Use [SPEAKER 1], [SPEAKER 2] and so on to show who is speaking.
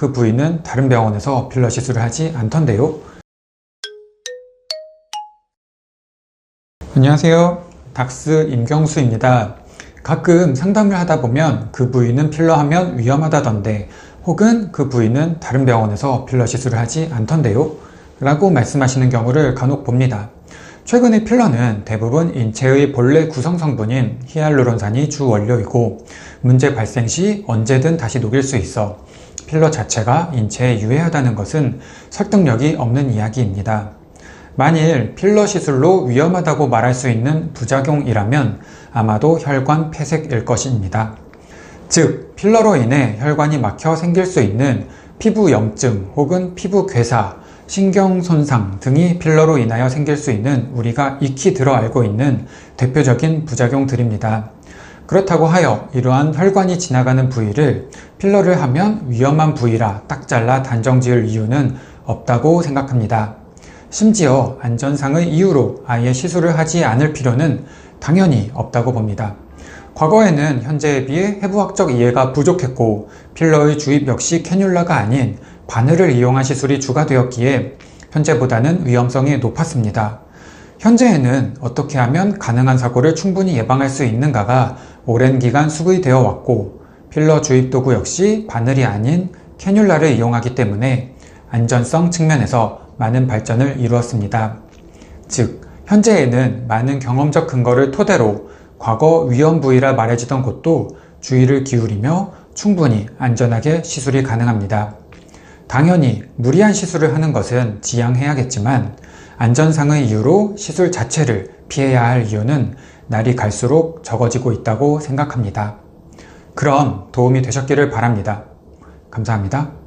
[SPEAKER 1] 그 부위는 다른 병원에서 필러 시술을 하지 않던데요. 안녕하세요. 닥스 임경수입니다. 가끔 상담을 하다 보면 그 부위는 필러 하면 위험하다던데 혹은 그 부위는 다른 병원에서 필러 시술을 하지 않던데요. 라고 말씀하시는 경우를 간혹 봅니다. 최근에 필러는 대부분 인체의 본래 구성 성분인 히알루론산이 주 원료이고 문제 발생 시 언제든 다시 녹일 수 있어 필러 자체가 인체에 유해하다는 것은 설득력이 없는 이야기입니다. 만일 필러 시술로 위험하다고 말할 수 있는 부작용이라면 아마도 혈관 폐색일 것입니다. 즉, 필러로 인해 혈관이 막혀 생길 수 있는 피부 염증 혹은 피부 괴사, 신경 손상 등이 필러로 인하여 생길 수 있는 우리가 익히 들어 알고 있는 대표적인 부작용들입니다. 그렇다고 하여 이러한 혈관이 지나가는 부위를 필러를 하면 위험한 부위라 딱 잘라 단정 지을 이유는 없다고 생각합니다. 심지어 안전상의 이유로 아예 시술을 하지 않을 필요는 당연히 없다고 봅니다. 과거에는 현재에 비해 해부학적 이해가 부족했고 필러의 주입 역시 캐뉼라가 아닌 바늘을 이용한 시술이 주가 되었기에 현재보다는 위험성이 높았습니다. 현재에는 어떻게 하면 가능한 사고를 충분히 예방할 수 있는가가 오랜 기간 수급되어 왔고 필러 주입 도구 역시 바늘이 아닌 캐뉼라를 이용하기 때문에 안전성 측면에서 많은 발전을 이루었습니다. 즉, 현재에는 많은 경험적 근거를 토대로 과거 위험 부위라 말해지던 곳도 주의를 기울이며 충분히 안전하게 시술이 가능합니다. 당연히 무리한 시술을 하는 것은 지양해야겠지만 안전상의 이유로 시술 자체를 피해야 할 이유는 날이 갈수록 적어지고 있다고 생각합니다. 그럼 도움이 되셨기를 바랍니다. 감사합니다.